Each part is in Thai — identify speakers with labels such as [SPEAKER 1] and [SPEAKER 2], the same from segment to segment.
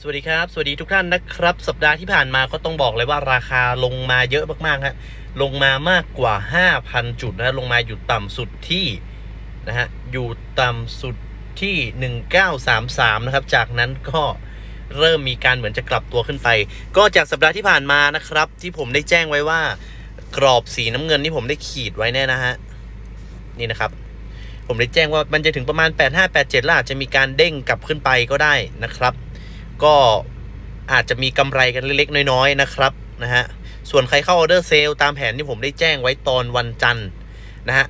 [SPEAKER 1] สวัสดีครับ สวัสดีทุกท่านนะครับ สัปดาห์ที่ผ่านมาก็ต้องบอกเลยว่าราคาลงมาเยอะมากๆฮะลงมามากกว่า 5,000 จุดนะลงมาอยู่ต่ำสุดที่นะฮะอยู่ต่ำสุดที่ 1933 นะครับ จากนั้นก็เริ่มมีการเหมือนจะกลับตัวขึ้นไป ก็จากสัปดาห์ที่ผ่านมานะครับ ที่ผมได้แจ้งไว้ว่า กรอบสีน้ำเงินที่ผมได้ขีดไว้เนี่ยนะฮะนี่นะครับ ผมได้แจ้งว่ามันจะถึงประมาณ 8587แล้วอาจะมีการเด้งกลับขึ้นไปก็ได้นะครับ ก็อาจจะมีกำไรกันเล็กๆน้อยๆนะครับนะฮะส่วนใครเข้าออเดอร์เซลตามแผนที่ผมได้แจ้งไว้ตอนวันจันทร์นะฮะ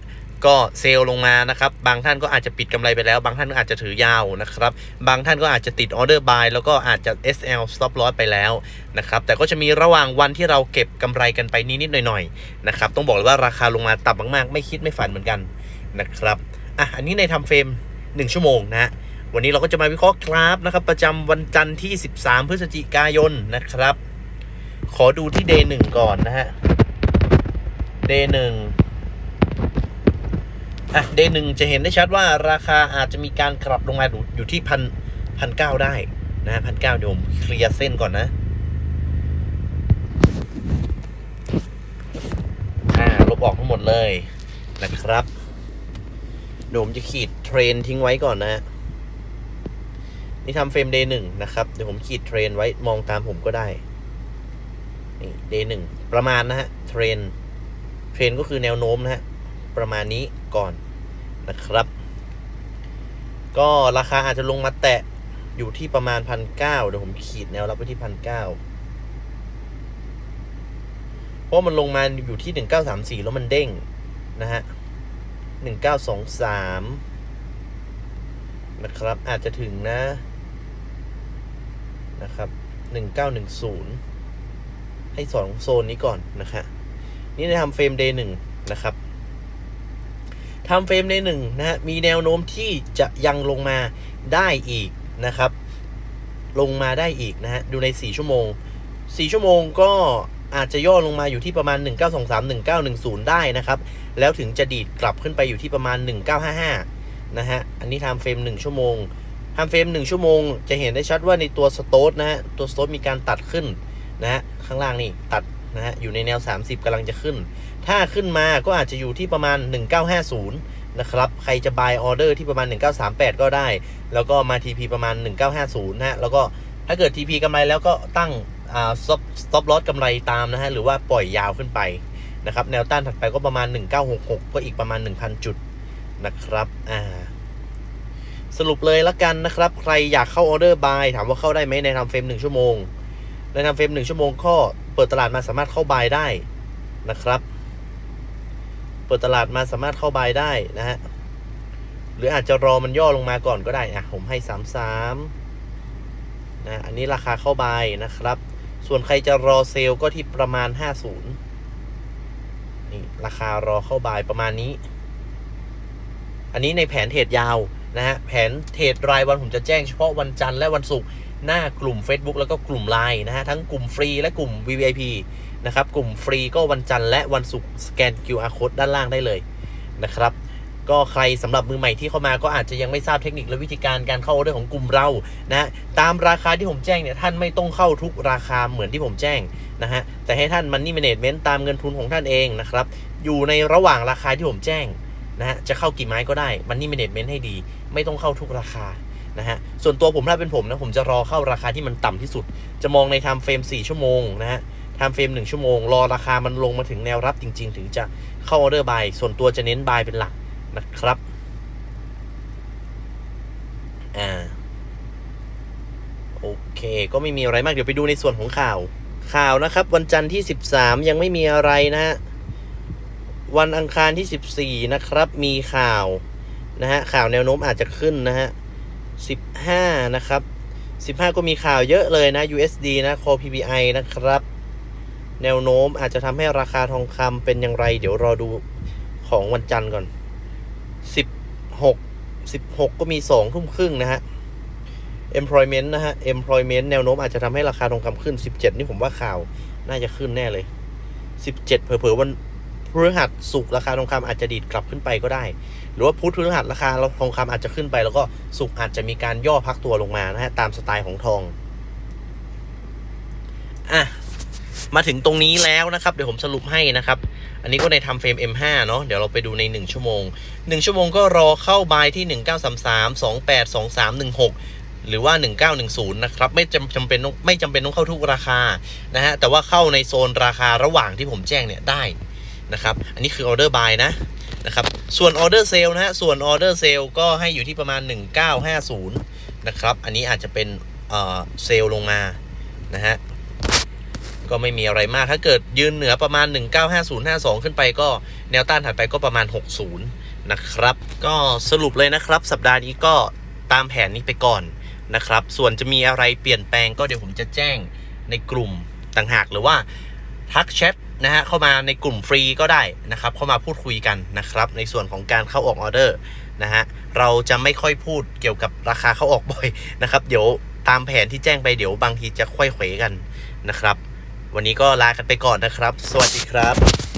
[SPEAKER 1] ก็เซลลงมานะครับ บางท่านก็อาจจะปิดกำไรไปแล้ว บางท่านก็อาจจะถือยาวนะครับ บางท่านก็อาจจะติดออเดอร์บายแล้วก็อาจจะ SL stop loss ไปแล้วนะครับ แต่ก็จะมีระหว่างวันที่เราเก็บกำไรกันไปนิดๆหน่อยๆนะครับ ต้องบอกเลยว่าราคาลงมาต่ำมากๆ ไม่คิดไม่ฝันเหมือนกันนะครับ อะ อันนี้ในทำเฟรม 1 ชั่วโมงนะฮะ วันนี้เราก็จะมาวิเคราะห์กราฟนะครับ ประจำวันจันทร์ที่ 13 พฤศจิกายนนะครับ ขอดูที่ day 1ก่อนนะฮะ day 1อะ day 1จะเห็นได้ชัดว่าราคาอาจจะมีการกลับลงมาอยู่ที่พันพันเก้าได้นะพันเก้าเดี๋ยวผมเคลียร์เส้นก่อนนะอ่าลบออกทั้งหมดเลยนะครับเดี๋ยวผมจะขีดเทรนทิ้งไว้ก่อนนะ นี่ทำเฟรม day หนึ่งนะครับ เดี๋ยวผมขีดเทรนไว้มองตามผมก็ได้ นี่ day หนึ่งประมาณนะฮะ เทรน เทรนก็คือแนวโน้มนะฮะ ประมาณนี้ก่อนนะครับ ก็ราคาอาจจะลงมาแตะอยู่ที่ประมาณพันเก้าเดี๋ยวผมขีดแนวรับไว้ที่พันเก้าเพราะมันลงมาอยู่ที่หนึ่งเก้าสามสี่แล้วมันเด้งนะฮะหนึ่งเก้าสองสามนะครับ อาจจะถึงนะ นะครับหนึ่งเก้าหนึ่งศูนย์ให้สองโซนนี้ก่อนนะคะนี่ในทำเฟรม day หนึ่งนะครับทำเฟรม day หนึ่งนะฮะมีแนวโน้มที่จะยังลงมาได้อีกนะครับ ลงมาได้อีกนะฮะดูใน 4 ชั่วโมง 4 ชั่วโมงก็อาจจะย่อลงมาอยู่ที่ประมาณ 1923 1910 ได้นะครับ แล้วถึงจะดีดกลับขึ้นไปอยู่ที่ประมาณ 1955 นะฮะ อันนี้ทม์เฟรม 1 ชั่วโมง ทม์เฟรม1ชั่วโมง จะเห็นได้ชัดว่าในตัวสโตทนะฮะตัวสโตทมีการตัดขึ้นนะฮะข้างล่างนี่ตัดนะฮะอยู่ในแนว 30กำลังจะขึ้น ถ้าขึ้นมาก็อาจจะอยู่ที่ประมาณ 1950 นะครับ ใครจะ buy order ที่ประมาณ 1938 ก็ได้ แล้วก็มา TP ประมาณ 1950 นะฮะแล้วก็ถ้าเกิด TP กำไรแล้วก็ตั้งอ่า stop stop loss กำไรตามนะฮะหรือว่าปล่อยยาวขึ้นไปนะครับแนวต้านถัดไปก็ประมาณ 1966 ก็อีกประมาณ 1,000 จุดนะครับอ่า สรุปเลยละกันนะครับ ใครอยากเข้าออเดอร์บายถามว่าเข้าได้ไหมในทำเฟรม1ชั่วโมง ในทำเฟรม1ชั่วโมงก็เปิดตลาดมาสามารถเข้าบายได้นะครับ เปิดตลาดมาสามารถเข้าบายได้นะฮะ หรืออาจจะรอมันย่อลงมาก่อนก็ได้อะผมให้33นะอันนี้ราคาเข้าบายนะครับ ส่วนใครจะรอเซลล์ก็ที่ประมาณ50นี่ราคารอเข้าบายประมาณนี้ อันนี้ในแผนเทรดยาว นะฮะแผนเทรดรายวันผมจะแจ้งเฉพาะวันจันทร์และวันศุกร์หน้ากลุ่ม Facebook แล้วก็กลุ่ม Line นะฮะทั้งกลุ่มฟรีและกลุ่ม VVIP นะครับกลุ่มฟรีก็วันจันทร์และวันศุกร์สแกน QR code ด้านล่างได้เลยนะครับก็ใครสำหรับมือใหม่ที่เข้ามาก็อาจจะยังไม่ทราบเทคนิคและวิธีการการเข้าออเดอร์ของกลุ่มเรานะตามราคาที่ผมแจ้งเนี่ยท่านไม่ต้องเข้าทุกราคาเหมือนที่ผมแจ้งนะฮะแต่ให้ท่านมันนี่ m ม n เ g เมนต์ตามเงินทุนของท่านเองนะครับอยู่ในระหว่างราคาที่ผมแจ้ง นะฮะจะเข้ากี่ไม้ก็ได้มันนี่ m ม n เ g เมนต์ให้ดี ไม่ต้องเข้าทุกราคานะฮะส่วนตัวผมถ้าเป็นผมนะผมจะรอเข้าราคาที่มันต่ำที่สุด จะมองในไทม์เฟรม4ชั่วโมงนะฮะไทม์เฟรม1ชั่วโมง รอราคามันลงมาถึงแนวรับจริง ๆ ถึงจะเข้าออเดอร์บายส่วนตัวจะเน้นบายเป็นหลักนะครับอ่าโอเค ก็ไม่มีอะไรมากเดี๋ยวไปดูในส่วนของข่าว ข่าวนะครับ วันจันทร์ที่ 13 ยังไม่มีอะไรนะฮะ วันอังคารที่ 14 นะครับ มีข่าวนะฮะข่าวแนวโน้มอาจจะขึ้นนะฮะ 15 นะครับ 15 ก็มีข่าวเยอะเลยนะ USD นะ Core PPI นะครับ แนวโน้มอาจจะทำให้ราคาทองคำเป็นอย่างไร เดี๋ยวรอดูของวันจันทร์ก่อน 16 16 ก็มี 2 ทุ่มครึ่งนะฮะ employment นะฮะ employment แนวโน้มอาจจะทำให้ราคาทองคำขึ้น 17 นี่ผมว่าข่าวน่าจะขึ้นแน่เลย 17 เผลอๆวัน พฤหัสสุกราคาทองคำอาจจะดีดกลับขึ้นไปก็ได้ หรือว่าพุธพฤหัสราคาทองคำอาจจะขึ้นไป แล้วก็สุกอาจจะมีการย่อพักตัวลงมานะฮะตามสไตล์ของทองอะมาถึงตรงนี้แล้วนะครับ เดี๋ยวผมสรุปให้นะครับ อันนี้ก็ในทำเฟรม M5 เนาะเดี๋ยวเราไปดูใน 1 ชั่วโมง 1 ชั่วโมงก็รอเข้าบายที่ 1933 28 23 16 หรือว่า 1910 นะครับ ไม่จำจำเป็นไม่จำเป็นต้องเข้าทุกราคานะฮะแต่ว่าเข้าในโซนราคาระหว่างที่ผมแจ้งเนี่ยได้ นะครับ อันนี้คือออเดอร์บายนะนะครับ ส่วนออเดอร์เซลนะฮะ ส่วนออเดอร์เซลก็ให้อยู่ที่ประมาณ 1950 นะครับ อันนี้อาจจะเป็นเอ่อเซลลงมานะฮะ ก็ไม่มีอะไรมาก ถ้าเกิดยืนเหนือประมาณ 195052 ขึ้นไปก็แนวต้านถัดไปก็ประมาณ 60 นะครับ ก็สรุปเลยนะครับ สัปดาห์นี้ก็ตามแผนนี้ไปก่อนนะครับ ส่วนจะมีอะไรเปลี่ยนแปลงก็เดี๋ยวผมจะแจ้งในกลุ่มต่างหากหรือว่าทักแชท นะฮะเข้ามาในกลุ่มฟรีก็ได้นะครับ เข้ามาพูดคุยกันนะครับ ในส่วนของการเข้าออกออเดอร์นะฮะเราจะไม่ค่อยพูดเกี่ยวกับราคาเข้าออกบ่อยนะครับ เดี๋ยวตามแผนที่แจ้งไปเดี๋ยวบางทีจะค่อยเขวกันนะครับ วันนี้ก็ลากันไปก่อนนะครับ สวัสดีครับ